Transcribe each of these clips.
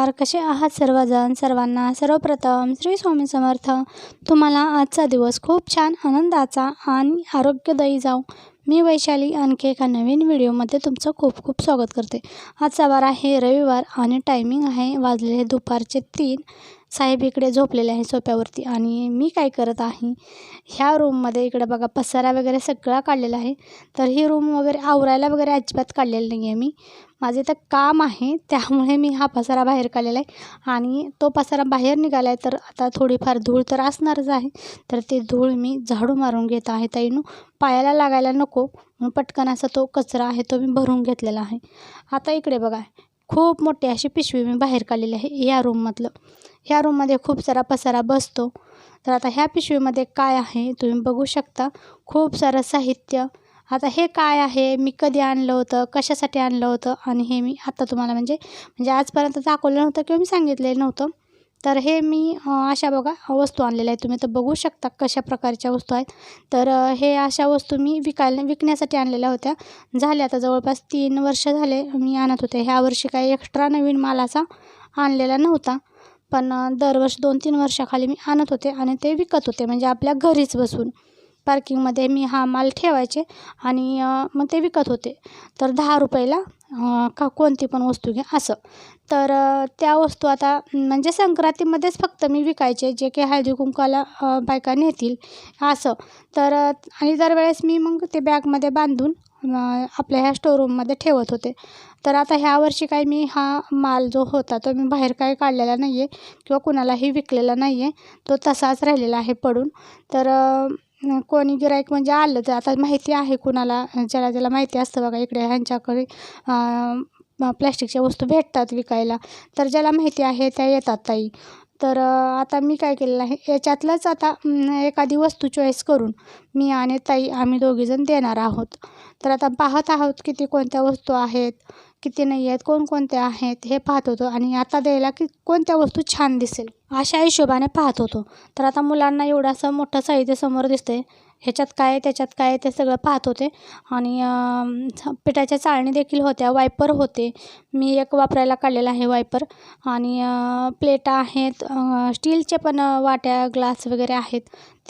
नमस्कार. कसे आहात सर्वजण? सर्वांना सर्वप्रथम श्री स्वामी समर्थ. तुम्हाला आजचा दिवस खूप छान आनंदाचा आणि आरोग्यदायी जाऊ मी वैशाली आणखी एका नवीन व्हिडिओमध्ये तुमचं खूप खूप स्वागत करते. आजचा वार आहे रविवार आणि टायमिंग आहे. वाजलेले दुपारचे तीन. साहेब इकडे झोपलेले आहे सोप्यावरती आणि मी काय करत आहे ह्या रूममध्ये इकडे बघा पसारा वगैरे सगळा काढलेला आहे. तर ही रूम वगैरे आवरायला वगैरे अजिबात काढलेलं नाही आहे मी. माझं इथं काम आहे त्यामुळे मी हा पसारा बाहेर काढलेला आहे आणि तो पसारा बाहेर निघाला आहे तर आता थोडीफार धूळ तर असणारच आहे. तर ते धूळ मी झाडू मारून घेत आहे ताईनू. पायाला लागायला नको म्हणून पटकन असा तो कचरा आहे तो मी भरून घेतलेला आहे. आता इकडे बघा खूप मोठी अशी पिशवी मी बाहेर काढलेली आहे या रूममधलं ह्या रूममध्ये खूप सारा पसारा बसतो. तर आता ह्या पिशवीमध्ये काय आहे तुम्ही बघू शकता. खूप सारं साहित्य. आता हे काय आहे? मी कधी आणलं होतं? कशासाठी आणलं होतं? आणि हे मी आत्ता तुम्हाला म्हणजे म्हणजे आजपर्यंत दाखवलं नव्हतं किंवा मी सांगितलेलं नव्हतं. तर हे मी अशा बघा वस्तू आणलेल्या आहेत. तुम्ही तर बघू शकता कशा प्रकारच्या वस्तू आहेत. तर हे अशा वस्तू मी विकायला विकण्यासाठी आणलेल्या होत्या. झाल्या आता जवळपास तीन वर्ष झाले मी आणत होते. ह्या वर्षी काही एक्स्ट्रा नवीन मालाचा आणलेला नव्हता. पण दरवर्षी दोन तीन वर्षाखाली मी आणत होते आणि ते विकत होते म्हणजे आपल्या घरीच बसून. पार्किंगमध्ये मी हा माल ठेवायचे आणि मग ते विकत होते. तर दहा रुपयाला का कोणती पण वस्तू घ्या असं. तर त्या वस्तू आता म्हणजे संक्रांतीमध्येच फक्त मी विकायचे जे काही हळदी कुंकाला बायका नेतील असं. तर आणि दरवेळेस मी मग ते बॅगमध्ये बांधून आपल्या ह्या स्टोरूममध्ये ठेवत होते. तर आता ह्या वर्षी काय मी हा माल जो होता तो मी बाहेर काय काढलेला नाही आहे किंवा कुणालाही विकलेला नाही आहे तो तसाच राहिलेला आहे पडून. तर कोणी गिराईक म्हणजे आलं तर आता माहिती आहे कुणाला ज्याला ज्याला माहिती असतं बघा इकडे ह्यांच्याकडे प्लॅस्टिकच्या वस्तू भेटतात विकायला. तर ज्याला माहिती आहे त्या येतात ताई. तर आता मी काय केलेलं आहे याच्यातलंच आता एखादी वस्तू चॉईस करून मी आणि ताई आम्ही दोघीजण देणार आहोत. तर आता पाहत आहोत किती कोणत्या वस्तू आहेत. किती नाही आहेत कोणकोणत्या आहेत हे पाहत होतो आणि आता द्यायला की कोणत्या वस्तू छान दिसेल अशा हिशोबाने पाहत होतो. तर आता मुलांना एवढं असं मोठं साहित्य समोर दिसते ह्याच्यात काय त्याच्यात काय ते सगळं पाहत होते. आणि पिठाच्या चाळणी देखील होत्या वायपर होते. मी एक वापरायला काढलेला आहे वायपर. आणि प्लेटा आहेत स्टीलचे पण वाट्या ग्लास वगैरे आहेत.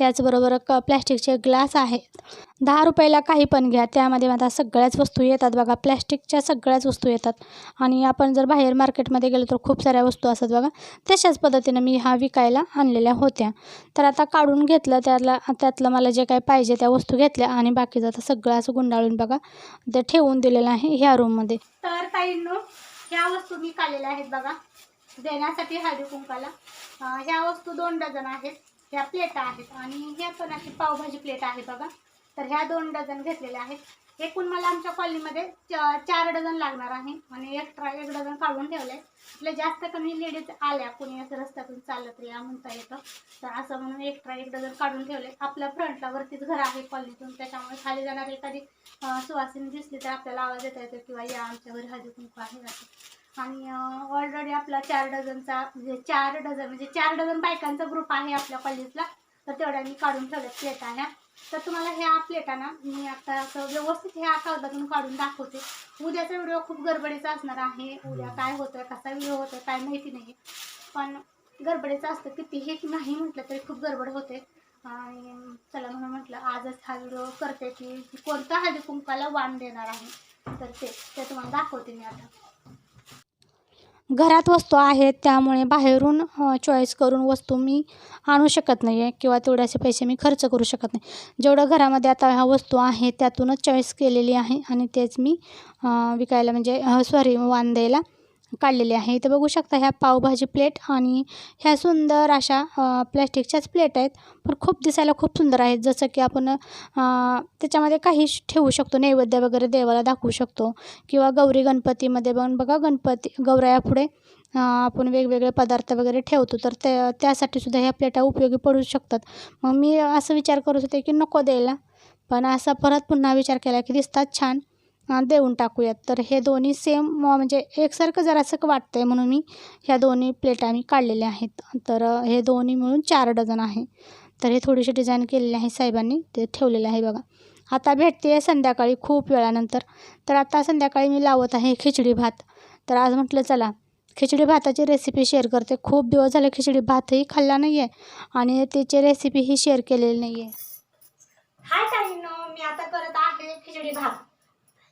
त्याचबरोबर क प्लॅस्टिकचे ग्लास आहेत दहा रुपयाला काही पण घ्या त्यामध्ये आता सगळ्याच वस्तू येतात बघा. प्लॅस्टिकच्या सगळ्याच वस्तू येतात. आणि आपण जर बाहेर मार्केटमध्ये गेलो तर खूप साऱ्या वस्तू असतात बघा. तशाच पद्धतीनं मी हा विकायला आणलेल्या होत्या. तर आता काढून घेतलं त्याला त्यातलं मला जे काही पाहिजे त्या वस्तू घेतल्या आणि बाकीचं आता सगळं असं गुंडाळून बघा ते ठेवून दिलेलं आहे ह्या रूममध्ये तर ताईंनो ह्या वस्तू मी काढलेल्या आहेत बघा. देण्यासाठी हळदी कुंकाला ह्या वस्तू दोन डझन आहेत. ह्या प्लेट आहेत आणि ह्या पण अशी पावभाजी प्लेट आहे बघा. तर ह्या दोन डझन घेतलेल्या आहेत. एकूण मला आमच्या कॉलनीमध्ये चार डझन लागणार आहे. आणि एक्स्ट्रा एक डझन काढून ठेवले आपल्या जास्त कमी लेडीज आल्या कुणी असं रस्त्यातून चालत या म्हणता येतं. तर असं म्हणून एक्स्ट्रा एक डझन काढून ठेवले आपल्या फ्रंटला वरतीच घर आहे कॉलनीतून त्याच्यामुळे खाली जाणारी एखादी सुवासिनी दिसली तर आपल्याला आवाज येता येतो किंवा या आमच्या घरी हळदी कुंकू आहे आणि ऑलरेडी आपला चार डझनचा म्हणजे चार डझन म्हणजे चार डझन बायकांचा ग्रुप आहे आपल्या कॉलेजला तर तेवढ्या मी काढून ठेवल्या प्लेटा ह्या तर तुम्हाला ह्या प्लेटा ना मी आता असं व्यवस्थित ह्या कागदातून काढून दाखवते. उद्याचा व्हिडिओ खूप गडबडीचा असणार आहे. उद्या काय होतं कसा व्हिडिओ होतो काय माहिती नाही पण गडबडीचं असतं किती हे नाही म्हटलं तरी खूप गडबड होते. आणि चला म्हणून म्हटलं आजच हा व्हिडिओ करते की कोणता हळदी कुंकाला वाण देणार आहे. तर ते ते तुम्हाला दाखवते मी आता. घरात वस्तू आहेत त्यामुळे बाहेरून चॉईस करून वस्तू मी आणू शकत नाही आहे किंवा तेवढ्याचे पैसे मी खर्च करू शकत नाही. जेवढं घरामध्ये आता ह्या वस्तू आहेत त्यातूनच चॉईस केलेली आहे आणि तेच मी विकायला म्हणजे सॉरी वाण द्यायला काढलेले आहे. इथं बघू शकता ह्या पावभाजी प्लेट आणि ह्या सुंदर अशा प्लॅस्टिकच्याच प्लेट आहेत. पण खूप दिसायला खूप सुंदर आहेत. जसं की आपण त्याच्यामध्ये काही ठेवू शकतो. नैवेद्य वगैरे देवाला दाखवू शकतो. किंवा गौरी गणपतीमध्ये पण बघा गणपती गौरायापुढे आपण वेगवेगळे पदार्थ वगैरे ठेवतो. तर ते त्यासाठी सुद्धा ह्या प्लेटा उपयोगी पडू शकतात. मग मी असं विचार करत होते की नको द्यायला. पण असा परत पुन्हा विचार केला की दिसतात छान. देऊन टाकूयात. तर हे दोन्ही सेम म्हणजे एकसारखं जरासं वाटतं आहे म्हणून मी ह्या दोन्ही प्लेटा मी काढलेल्या आहेत. तर हे दोन्ही मिळून चार डझन आहे. तर हे थोडीशी डिझाईन केलेली आहे साहेबांनी ते ठेवलेलं आहे बघा. आता भेटते आहे संध्याकाळी खूप वेळानंतर. तर आता संध्याकाळी मी लावत आहे खिचडी भात. तर आज म्हटलं चला खिचडी भाताची रेसिपी शेअर करते. खूप दिवस झाले खिचडी भातही खाल्ला नाही आहे आणि त्याची रेसिपीही शेअर केलेली नाही आहे हाय मी आता करत आहे खिचडी भात.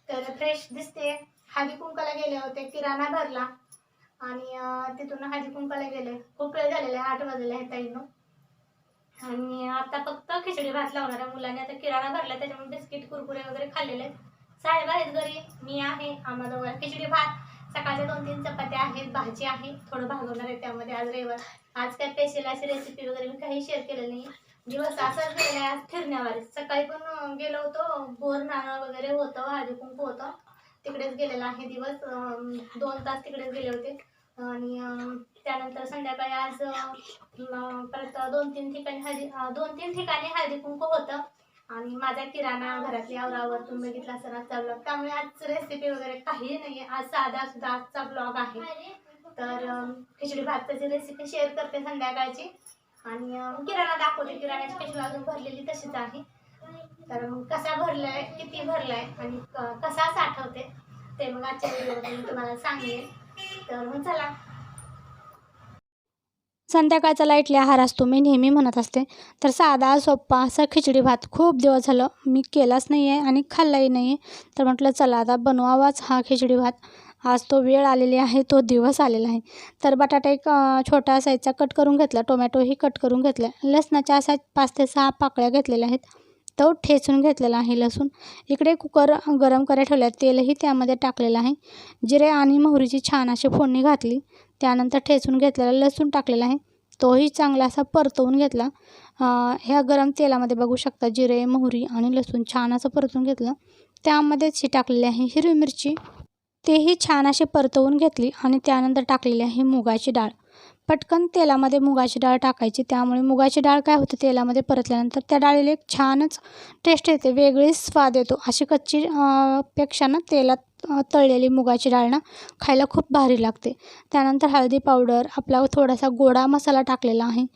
तर फ्रेश दिसते. हळदी कुंकाला गेले होते किराणा भरला. आणि तिथून हळदी कुंकाला गेले. खूप वेळ झालेला आहे आठ वाजले आहे ताईनं. आणि आता फक्त खिचडी भात लावणार आहे मुलांनी. आता किराणा भरला त्याच्यामुळे बिस्किट कुरकुरे वगैरे खाल्लेले आहेत. साहेब आहेत घरी मी आहे आम्हाला खिचडी भात. सकाळच्या दोन तीन चपात्या आहेत भाजी आहे थोडं भागवणार आहे त्यामध्ये आज रविवार. आज काय स्पेशल अशी रेसिपी वगैरे मी काही शेअर केलं नाही दिवस असाच गेला आज फिरण्यावर सकाळी पण गेलो होतो. बोर नाणं वगैरे होतं हळदी कुंकू होतं. तिकडेच गेलेला आहे दिवस. दोन तास तिकडेच गेले होते. आणि त्यानंतर संध्याकाळी आज परत दोन तीन ठिकाणी हळदी दोन तीन ठिकाणी हळदी कुंकू होतं. आणि माझा किराणा घरातली आवरावर तुम्ही बघितला असेल आजचा ब्लॉग त्यामुळे आज रेसिपी वगैरे काही नाही आज साधा सुद्धा आजचा ब्लॉग आहे. तर खिचडी भाताची रेसिपी शेअर करते संध्याकाळची. आणि किराणा दाखवते. किराण्याची पिशवी अजून भरलेली तशीच आहे. तर मग कसा भरलाय किती भरलाय आणि कसा साठवते ते मग आजच्या व्हिडिओमध्ये मी तुम्हाला सांगेन. तर मग चला. संध्याकाळचा लाईटल्या आहार असतो मी नेहमी म्हणत असते. तर साधा सोप्पा असा खिचडी भात खूप दिवस झालं मी केलाच नाही आहे आणि खाल्लाही नाही आहे तर म्हटलं चला आता बनवावाच हा खिचडी भात. आज तो वेळ आलेली आहे तो दिवस आलेला आहे. तर बटाटा एक छोटा साईजचा कट करून घेतला टोमॅटोही कट करून घेतला. लसणाच्या असा पाच ते सहा पाकळ्या घेतलेल्या आहेत. तो ठेचून घेतलेला आहे लसूण. इकडे कुकर गरम करायला ठेवला तेलही त्यामध्ये टाकलेलं आहे. जिरे आणि मोहरीची छान अशी फोडणी घातली. त्यानंतर ठेचून घेतलेला लसूण टाकलेला आहे. तोही चांगला असा परतवून घेतला. ह्या गरम तेलामध्ये बघू शकता जिरे मोहरी आणि लसूण छान असं परतून घेतलं. त्यामध्येच ही टाकलेली आहे हिरवी मिरची. तेही छान असे परतवून घेतली आणि त्यानंतर टाकलेली आहे मुगाची डाळ. पटकन तेलामध्ये मुगाची डाळ टाकायची. त्यामुळे मुगाची डाळ काय होते? तेलामध्ये परतल्यानंतर त्या डाळीला एक छानच टेस्ट येते. वेगळीच स्वाद येतो. अशी कच्ची पेक्षा ना तेलात तळलेली मुगाची डाळ ना खायला खूप भारी लागते. त्यानंतर हळदी पावडर आपला थोडासा गोडा मसाला टाकलेला आहे.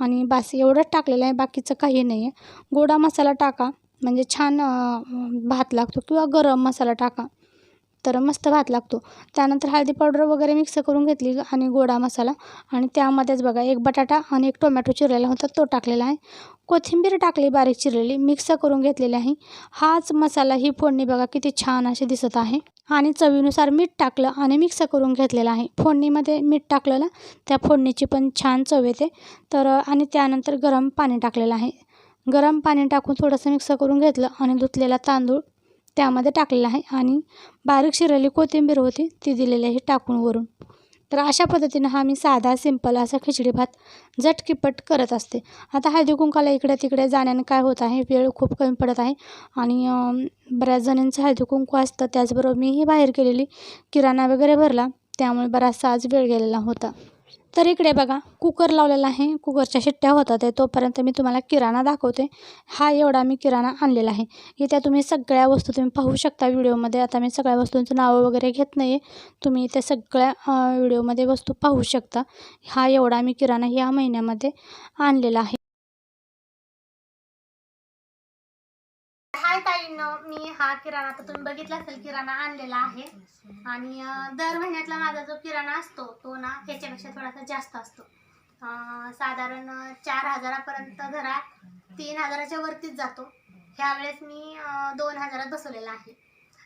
आणि बास एवढंच टाकलेलं आहे. बाकीचं काही नाही आहे गोडा मसाला टाका. म्हणजे छान भात लागतो किंवा गरम मसाला टाका. तर मस्त भात लागतो. त्यानंतर हळदी पावडर वगैरे मिक्स करून घेतली आणि गोडा मसाला. आणि त्यामध्येच बघा एक बटाटा आणि एक टोमॅटो चिरलेला होता तो टाकलेला आहे. कोथिंबीर टाकली बारीक चिरलेली मिक्स करून घेतलेली आहे. हाच मसाला ही फोडणी बघा किती छान अशी दिसत आहे. आणि चवीनुसार मीठ टाकलं आणि मिक्स करून घेतलेलं आहे. फोडणीमध्ये मीठ टाकलेलं त्या फोडणीची पण छान चव येते. तर आणि त्यानंतर गरम पाणी टाकलेलं आहे. गरम पाणी टाकून थोडंसं मिक्स करून घेतलं आणि धुतलेला तांदूळ. त्यामध्ये टाकलेला आहे आणि बारीक शिरलेली कोथिंबीर होती ती दिलेली आहे टाकून वरून. तर अशा पद्धतीनं हा मी साधा सिंपल असा खिचडी भात झटकीपट करत असते. आता हळदी कुंकाला इकडे तिकडे जाण्यानं काय होत आहे वेळ खूप कमी पडत आहे आणि बऱ्याच जणांचं हळदी कुंकू असतं त्याचबरोबर मीही बाहेर केलेली किराणा वगैरे भरला त्यामुळे बराचसा आज वेळ गेलेला होता. तर इकडे बघा कुकर लावलेला आहे. कुकरच्या शिट्ट्या होतात आहे तोपर्यंत मी तुम्हाला किराणा दाखवते. हा एवढा मी किराणा आणलेला आहे. इथे तुम्ही सगळ्या वस्तू तुम्ही पाहू शकता व्हिडिओमध्ये. आता मी सगळ्या वस्तूंचं नावं वगैरे घेत नाही आहे तुम्ही त्या सगळ्या व्हिडिओमध्ये वस्तू पाहू शकता. हा एवढा मी किराणा ह्या महिन्यामध्ये आणलेला आहे हाय ताईंनो मी हा किराणा तर तुम्ही बघितला असेल किराणा आणलेला आहे. आणि दर महिन्यातला माझा जो किराणा असतो तो ना ह्याच्यापेक्षा थोडासा जास्त असतो. साधारण चार हजारापर्यंत धरा तीन हजाराच्या वरतीच जातो. ह्यावेळेस मी दोन हजारात बसवलेला आहे.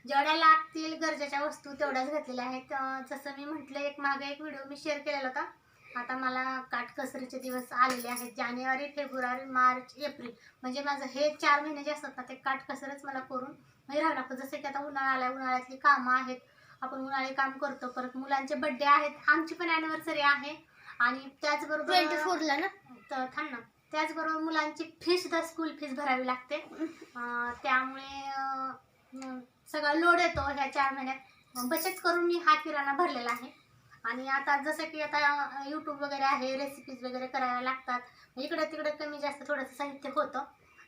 जेवढ्या लागतील गरजेच्या वस्तू तेवढ्याच घेतलेल्या आहेत. जसं मी म्हटलं एक मागे एक व्हिडिओ मी शेअर केलेला होता. आता मला काटकसरीचे दिवस आलेले आहेत. जानेवारी फेब्रुवारी मार्च एप्रिल. म्हणजे माझं हे चार महिने जे असतात ना ते काटकसरच मला करून म्हणजे राहावं लागतं जसं की आता उन्हाळा आला उन्हाळ्यातली कामं आहेत. आपण उन्हाळी काम करतो. परत मुलांचे बड्डे आहेत. आमची पण ॲनिव्हर्सरी आहे. आणि त्याचबरोबर ट्वेंटी फोरला ना? तर थांब ना. त्याचबरोबर मुलांची फी सुद्धा स्कूल फीस भरावी लागते. त्यामुळे सगळा लोड येतो ह्या चार महिन्यात. बचत करून मी हा किराणा भरलेला आहे. आणि आता जसं की आता यूट्यूब वगैरे आहे रेसिपीज वगैरे करायला लागतात. इकडं तिकडं कमी जास्त थोडंसं साहित्य होतं.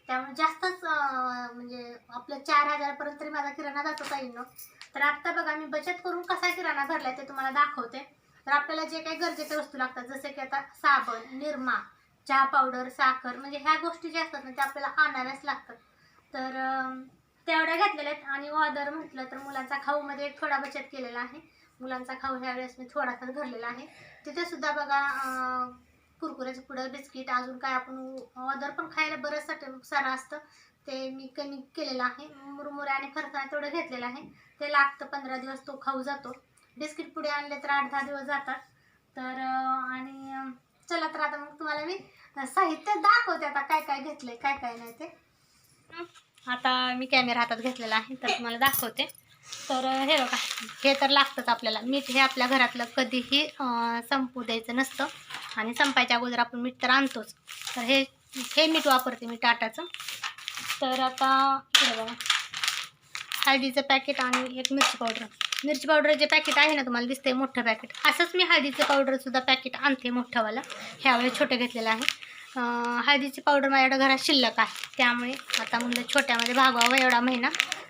त्यामुळे जास्तच म्हणजे आपलं चार हजारपर्यंत तरी माझा किराणा जातो ताईंनो. तर आत्ता बघा मी बचत करून कसा किराणा भरला ते तुम्हाला दाखवते. तर आपल्याला जे काही गरजेच्या वस्तू लागतात जसे की आता साबण निरमा चहा पावडर साखर म्हणजे ह्या गोष्टी ज्या असतात ना त्या आपल्याला आणाव्याच लागतात. तर तेवढ्या घातलेल्या आहेत. आणि ऑर्डर म्हटलं तर मुलांचा खाऊमध्ये एक थोडा बचत केलेला आहे. मुलांचा खाऊ ह्या वेळेस मी थोडासा भरलेला आहे. तिथे सुद्धा बघा कुरकुऱ्याचं पुढं बिस्किट अजून काय आपण ऑदर पण खायला बरंच सारं असतं. ते मी कमी केलेलं आहे. मुरमुरे आणि फरसाण तेवढं घेतलेलं आहे. ते लागतं पंधरा दिवस तो खाऊ जातो. बिस्किट पुढे आणले तर आठ दहा दिवस जातात. तर आणि चला तर आता मग तुम्हाला मी साहित्य दाखवते आता काय काय घेतलंय काय काय नाही ते. आता मी कॅमेरा हातात घेतलेला आहे तर तुम्हाला दाखवते. तर हे बघा हे तर लागतंच आपल्याला. मीठ हे आपल्या घरातलं कधीही संपू द्यायचं नसतं. आणि संपायच्या अगोदर आपण मीठ तर आणतोच. तर हे हे मीठ वापरते मी टाटाचं. तर आता हे बघा हळदीचं पॅकेट आणि एक मिरची पावडर मिरची पावडर जे पॅकेट आहे ना तुम्हाला दिसतंय मोठं पॅकेट असंच मी हळदीचं पावडरसुद्धा पॅकेट आणते मोठंवालं ह्यावेळेस छोटं घेतलेलं आहे. हळदीची पावडर माझ्याकडे घरात शिल्लक आहे. त्यामुळे आता म्हणलं छोट्यामध्ये भागवावं एवढा महिना.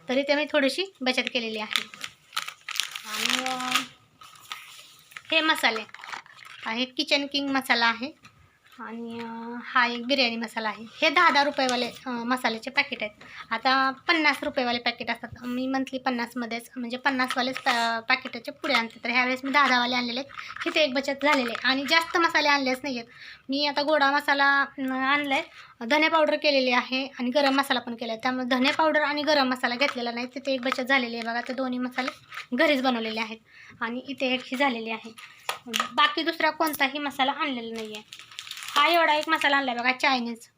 तरी ते मी थोडीशी बचत केलेली आहे. आणि हे मसाले. आहे किचन किंग मसाला आहे. आणि हा एक बिर्याणी मसाला आहे. हे दहा दहा रुपयेवाले मसाल्याचे पॅकेट आहेत. आता पन्नास रुपयेवाले पॅकेट असतात. मी मंथली पन्नासमध्येच म्हणजे पन्नासवालेच पॅ पॅकेटाचे पुढे आणते. तर ह्यावेळेस मी दहा दहावाले आणलेले आहेत. तिथे एक बचत झालेले आहे. आणि जास्त मसाले आणलेच नाही आहेत. मी आता गोडा मसाला आणला आहे धने पावडर केलेली आहे आणि गरम मसाला पण केला आहे त्यामुळे धने पावडर आणि गरम मसाला घेतलेला नाही. तिथे एक बचत झालेली आहे. बघा ते दोन्ही मसाले घरीच बनवलेले आहेत. आणि इथे एक ही झालेली आहे. बाकी दुसरा कोणताही मसाला आणलेला नाही आहे हा एवढा एक मसाला आणला आहे बघा चायनीज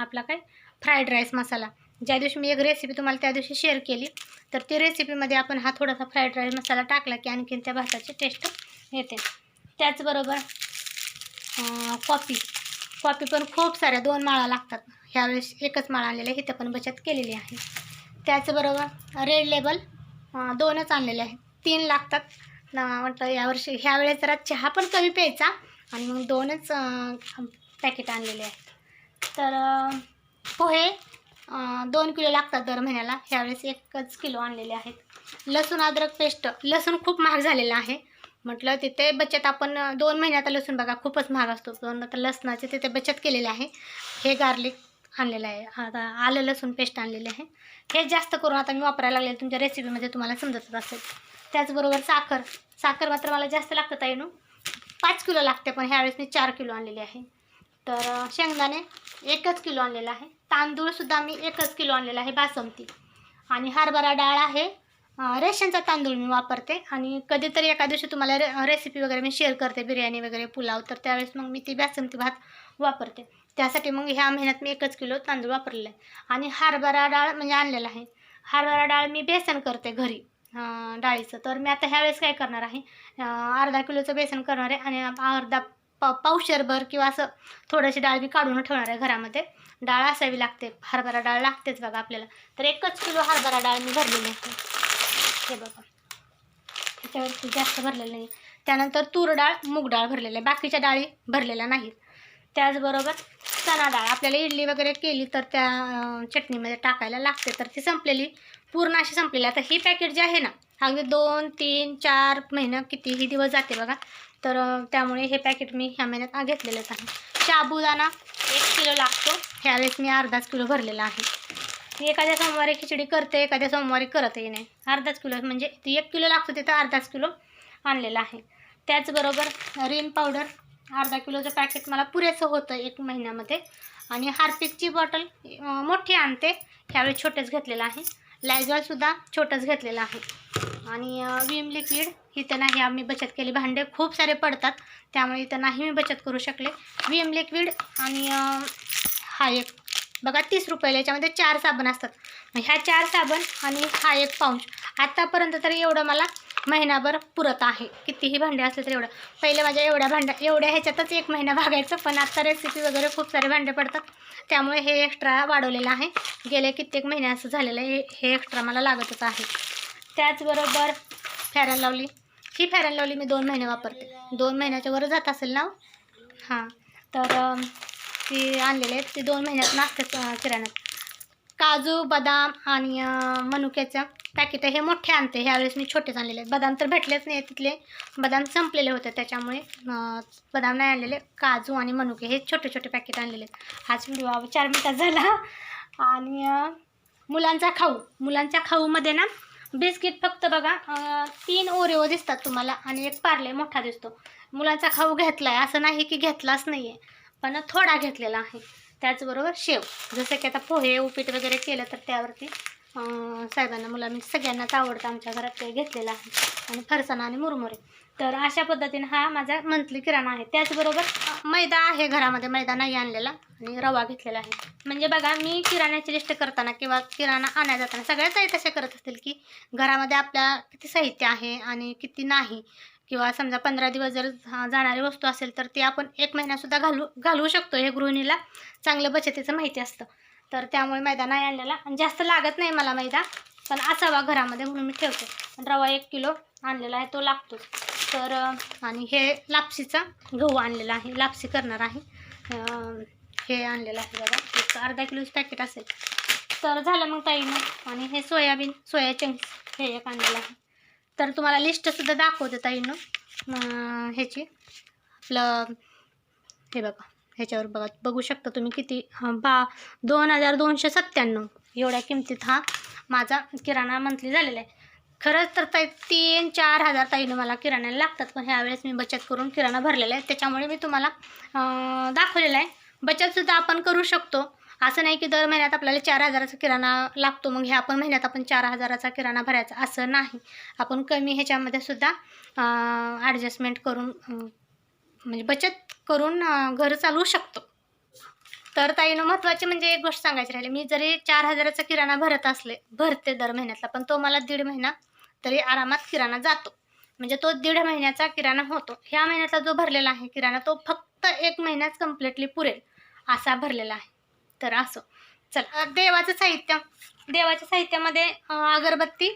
आपला काय? Fried rice masala. ज्या दिवशी मी एक रेसिपी तुम्हाला त्या दिवशी शेअर केली तर ती रेसिपीमध्ये आपण हा थोडासा फ्राईड राईस मसाला टाकला की आणखीन त्या भाताची टेस्ट येते. त्याचबरोबर कॉफी कॉफी पण खूप साऱ्या दोन माळा लागतात. ह्यावेळेस एकच माळा आणलेला आहे इथं पण बचत केलेली आहे. त्याचबरोबर रेड लेबल दोनच आणलेले आहेत. तीन लागतात. म्हटलं यावर्षी ह्यावेळेस जरा चहा पण कमी प्यायचा. आणि मग दोनच पॅकेट आणलेले आहेत. तर पोहे दोन किलो लागतात दर महिन्याला. ह्यावेळेस एकच किलो आणलेले आहेत. लसूण अद्रक पेस्ट लसूण खूप महाग झालेलं आहे. म्हटलं तिथे बचत आपण दोन महिन्यात लसूण बघा खूपच महाग असतो. पण आता लसणाची तिथे बचत केलेली आहे. हे गार्लिक आणलेलं आहे. आता आलं लसूण पेस्ट आणलेले आहे. हे जास्त करून आता मी वापरायला लागले तुमच्या रेसिपीमध्ये तुम्हाला समजतच असेल. त्याचबरोबर साखर. साखर मात्र मला जास्त लागतं ताई पाच किलो लागते पण ह्यावेळेस मी चार किलो आणलेले आहे. तर शेंगदाणे एकच किलो आणलेला आहे. तांदूळसुद्धा मी एकच किलो आणलेला आहे बासमती. आणि हरभरा डाळ आहे रेशनचा तांदूळ मी वापरते. आणि कधीतरी एका दिवशी तुम्हाला रे रेसिपी वगैरे मी शेअर करते बिर्याणी वगैरे पुलाव. तर त्यावेळेस मग मी ती बासमती भात वापरते. त्यासाठी मग ह्या महिन्यात मी एकच किलो तांदूळ वापरलेला आहे. आणि हरभरा डाळ म्हणजे आणलेला आहे. हरभरा डाळ मी बेसन करते घरी. डाळीचं. तर मी आता ह्यावेळेस काय करणार आहे? अर्धा किलोचं बेसन करणार आहे आणि अर्धा प पावशरभर किंवा असं थोडीशी डाळ मी काढून ठेवणार आहे घरामध्ये. डाळ असावी लागते. हरभरा डाळ लागतेच बघा आपल्याला. तर एकच किलो हरभरा डाळ मी भरलेली आहे. हे बघा. त्याच्यावरती जास्त भरलेलं नाही त्यानंतर तूर डाळ मूग डाळ भरलेलं आहे. बाकीच्या डाळी भरलेल्या नाहीत. त्याचबरोबर चणा डाळ. आपल्याला इडली वगैरे केली तर त्या चटणीमध्ये टाकायला लागते. तर ती संपलेली. पूर्ण अशी संपलेली. आता ही पॅकेट जे आहे ना अगदी दोन तीन चार महिना कितीही दिवस जाते बघा. तर त्यामुळे हे पॅकेट मी ह्या महिन्यात घेतलेलंच आहे. साबुदाणा एक किलो लागतो. ह्यावेळेस मी अर्धाच किलो भरलेला आहे. मी एखाद्या सोमवारी खिचडी करते एखाद्या सोमवारी करतही नाही. अर्धाच किलो म्हणजे ती एक किलो लागतो तिथं अर्धाच किलो आणलेला आहे. त्याचबरोबर रिन पावडर अर्धा किलोचं पॅकेट मला पुरेसं होतं एक महिन्यामध्ये. आणि हार्पिकची बॉटल मोठी आणते. ह्यावेळी छोटेच घेतलेलं आहे. लायजॉलसुद्धा छोटंच घेतलेलं आहे. आणि विम लिक्विड इथं नाही आम्ही बचत केली. भांडे खूप सारे पडतात त्यामुळे इथं नाही मी बचत करू शकले. विम लिक्विड आणि हा एक. बघा तीस रुपयाला याच्यामध्ये चार साबण असतात. ह्या चार साबण आणि हा एक पाऊच. आत्तापर्यंत तरी एवढं मला महिनाभर पुरत आहे. कितीही भांडे असले तरी एवढं. पहिले माझ्या एवढ्या भांड्या एवढ्या ह्याच्यातच एक महिना भागायचं पण आत्ता रेसिपी वगैरे खूप सारे भांडे पडतात. त्यामुळे हे एक्स्ट्रा वाढवलेलं आहे. गेले कित्येक महिने असं झालेलं आहे. हे- हे एक्स्ट्रा मला लागतच आहे. त्याचबरोबर फॅरन लावली. ही फॅरन लावली मी दोन महिने वापरते. दोन महिन्याच्या वर जात असेल ना हो? हां? तर ती आणलेली आहेत. ती दोन महिन्यात नाचतात किराण्यात. काजू बदाम आणि मनुक्याच्या मनुक्याचं पॅकेट हे मोठे आणते. ह्यावेळेस मी छोटेच आणलेले आहेत. बदाम तर भेटलेच नाही तिथले. बदाम संपलेले होते त्याच्यामुळे बदाम नाही आणलेले. काजू आणि मनुके हे छोटे छोटे पॅकेट आणलेले आहेत. हाच व्हिडिओ चार मिनटात झाला. आणि मुलांचा खाऊ. मुलांच्या खाऊमध्ये ना बिस्किट फक्त बघा तीन ओरिओ दिसतात तुम्हाला आणि एक पार्ले मोठा दिसतो. मुलांचा खाऊ घेतलाय. असं नाही की घेतलाच नाही आहे पण थोडा घेतलेला आहे. त्याचबरोबर शेव. जसं की आता पोहे उपीट वगैरे केलं तर त्यावरती साहेबांना साहेबांना मी सगळ्यांनाच आवडतं आमच्या घरात ते घेतलेलं आहे. आणि फरसाणं आणि मुरमुरे. तर अशा पद्धतीने हा माझा मंथली किराणा आहे. त्याचबरोबर मैदा आहे घरामध्ये. मैदा नाही आणलेला आणि रवा घेतलेला आहे. म्हणजे बघा मी किराण्याची लिस्ट करताना किंवा किराणा आणायला जाताना सगळ्याच आई तशा करत असतील की घरामध्ये आपल्या किती साहित्य आहे आणि किती नाही. किंवा समजा पंधरा दिवस जर जाणारी वस्तू असेल तर ती आपण एक महिन्यासुद्धा घालू घालवू शकतो. हे गृहिणीला चांगलं बचतीचं माहिती असतं. तर त्यामुळे मैदा नाही आणलेला. आणि जास्त लागत नाही मला मैदा पण असावा घरामध्ये म्हणून मी ठेवते. पण रवा एक किलो आणलेला आहे तो लागतो तर आणि हे लापशीचा गहू आणलेला आहे लापशी करणार आहे. हे आणलेलं आहे बघा. एक अर्धा किलोचं पॅकेट असेल. तर झालं मग ताईनं. आणि हे सोयाबीन सोया चंक्स हे एक आणलेलं आहे. तर तुम्हाला लिस्टसुद्धा दाखवते ताईनं. ह्याची. आपलं हे बघा. ह्याच्यावर बघा बघू शकता तुम्ही किती बा दोन हजार दोनशे सत्त्याण्णव. एवढ्या किमतीत हा माझा किराणा मंथली झालेला आहे. खरंच तर ताई तीन चार हजार ताईनं मला किराण्याला लागतात पण ह्यावेळेस मी बचत करून किराणा भरलेला आहे. त्याच्यामुळे मी तुम्हाला दाखवलेला आहे. बचतसुद्धा आपण करू शकतो. असं नाही की दर महिन्यात आपल्याला चार हजाराचा किराणा लागतो मग ह्या आपण महिन्यात आपण चार हजाराचा किराणा भरायचा असं नाही. आपण कमी ह्याच्यामध्ये सुद्धा ॲडजस्टमेंट करून म्हणजे बचत करून घर चालवू शकतो. तर ताईनं महत्त्वाची म्हणजे एक गोष्ट सांगायची राहिली. मी जरी चार हजाराचा किराणा भरत असले भरते दर महिन्यातला पण तो मला दीड महिना तरी आरामात किराणा जातो. म्हणजे तो दीड महिन्याचा किराणा होतो. ह्या महिन्यातला जो भरलेला आहे किराणा तो फक्त एक महिन्यात कम्प्लिटली पुरेल असा भरलेला आहे. तर असो. चल देवाचं साहित्य. देवाच्या साहित्यामध्ये अगरबत्ती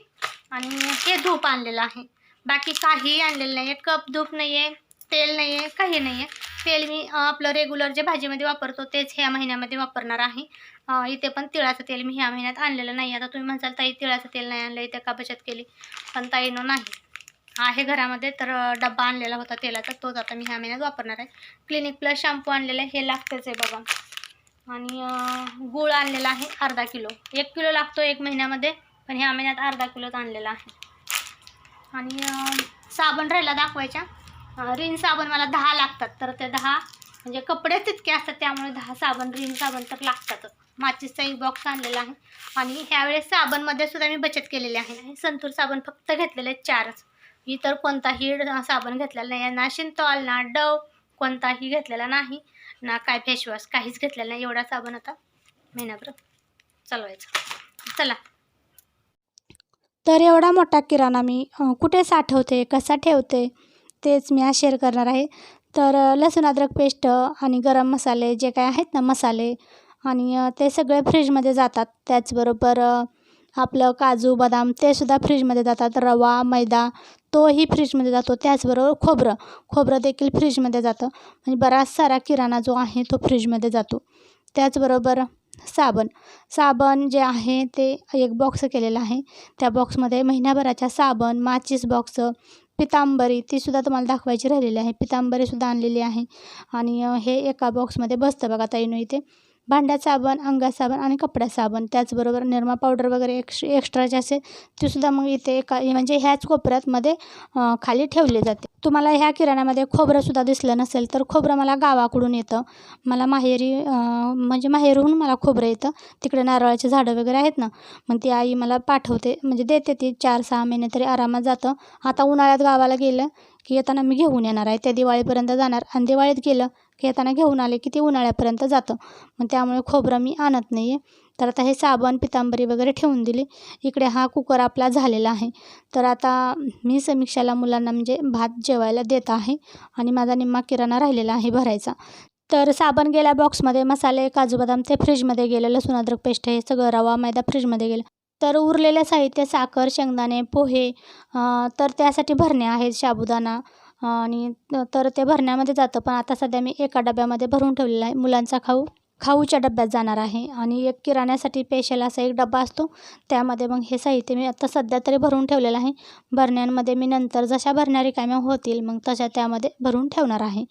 आणि हे धूप आणलेलं आहे. बाकी काही आणलेलं नाही. आहे कप धूप नाही आहे तेल नाही आहे काही नाही आहे. तेल मी आपलं रेग्युलर जे भाजीमध्ये वापरतो तेच ह्या महिन्यामध्ये वापरणार आहे. इथे पण तिळाचं तेल मी ह्या महिन्यात आणलेलं नाही. आता तुम्ही म्हणसाल ताई तिळाचं तेल नाही आणलं इथे का बचत केली? पण ताईनं नाही. आहे घरामध्ये तर डब्बा आणलेला होता तेलाचा तोच आता मी ह्या महिन्यात वापरणार आहे. क्लिनिक प्लस शॅम्पू आणलेला आहे हे लागतेच आहे बघा. आणि गूळ आणलेला आहे अर्धा किलो. एक किलो लागतो एक महिन्यामध्ये पण ह्या महिन्यात अर्धा किलोच आणलेला आहे. आणि साबण राहिला दाखवायच्या रिन साबण मला दहा लागतात तर ते दहा म्हणजे कपडे तितके असतात त्यामुळे दहा साबण रिन साबण तर लागतातच. माचीसचा एक बॉक्स आणलेला आहे आणि ह्यावेळेस साबणमध्ये सुद्धा मी बचत केलेली आहे. संतूर साबण फक्त घेतलेले चारच. इतर कोणताही साबण घेतलेला नाही आहे ना शिंतॉल ना डव कोणताही घेतलेला नाही ना काय फेसवॉश काहीच घेतलेला नाही एवढा साबण आता महिनाभर चालवायचा. चला. तर एवढा मोठा किराणा मी कुठे साठवते कसा ठेवते? तेच मी आज शेअर करणार आहे. तर लसूण अद्रक पेस्ट आणि गरम मसाले जे काय आहेत ना मसाले आणि ते सगळे फ्रीजमध्ये जातात. त्याचबरोबर आपलं काजू बदाम ते सुद्धा फ्रीजमध्ये जातात. रवा मैदा तोही फ्रीजमध्ये जातो. त्याचबरोबर खोबरं. खोबरं देखील फ्रीजमध्ये जातं. म्हणजे बराच सारा किराणा जो आहे तो फ्रीजमध्ये जातो. त्याचबरोबर साबण. साबण जे आहे ते एक बॉक्स केलेला आहे. त्या बॉक्समध्ये महिन्याभराच्या साबण माचीस बॉक्स पितांबरी तीसुद्धा तुम्हाला दाखवायची राहिलेली आहे. पितांबरीसुद्धा आणलेली आहे. आणि हे एका बॉक्समध्ये बसतं बघा ताईनो इथे. भांड्या साबण अंगात साबण आणि कपड्या साबण. त्याचबरोबर निरमा पावडर वगैरे एक्स एक्स्ट्राचे असेल तेसुद्धा मग इथे एका म्हणजे ह्याच कोपऱ्यातमध्ये खाली ठेवले जाते. तुम्हाला ह्या किराण्यामध्ये खोबरंसुद्धा दिसलं नसेल तर खोबरं मला गावाकडून येतं. मला माहेरी म्हणजे माहेरहून मला खोबरं येतं. तिकडे नारळाचे झाडं वगैरे आहेत ना मग ती आई मला पाठवते म्हणजे देते ती चार सहा महिने तरी आरामात जातं. आता उन्हाळ्यात गावाला गेलं की येताना मी घेऊन येणार आहे. त्या दिवाळीपर्यंत जाणार. आणि दिवाळीत गेलं येताना घेऊन आले की ते उन्हाळ्यापर्यंत जातं. मग त्यामुळे खोबरं मी आणत नाही आहे तर आता हे साबण पितांबरी वगैरे ठेवून दिली. इकडे हा कुकर आपला झालेला आहे. तर आता मी समीक्षाला मुलांना म्हणजे भात जेवायला देत आहे आणि माझा निम्मा किराणा राहिलेला आहे भरायचा. तर साबण गेल्या बॉक्समध्ये मसाले काजू बदाम ते फ्रीजमध्ये गेलं लसूण अद्रक पेस्ट हे सगळं रवा मैदा फ्रीजमध्ये गेलं. तर उरलेलं साहित्य साखर शेंगदाणे पोहे तर त्यासाठी भरणे आहेत साबुदाणा आणि तर ते भरण्यामध्ये जातं. पण आता सध्या मी एका डब्यामध्ये भरून ठेवलेला आहे. मुलांचा खाऊ खाऊच्या डब्यात जाणार आहे. आणि एक किराण्यासाठी स्पेशल असा एक डबा असतो. त्यामध्ये मग हे साहित्य मी आता सध्या तरी भरून ठेवलेलं आहे. भरण्यांमध्ये मी नंतर जशा भरण्या रिकाम्या होतील मग तशा त्यामध्ये भरून ठेवणार आहे.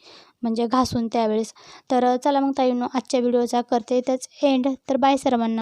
म्हणजे घासून त्यावेळेस. तर चला मग ताईंनो आजच्या व्हिडिओचा करते तेच एंड तर बाय सर्वांना.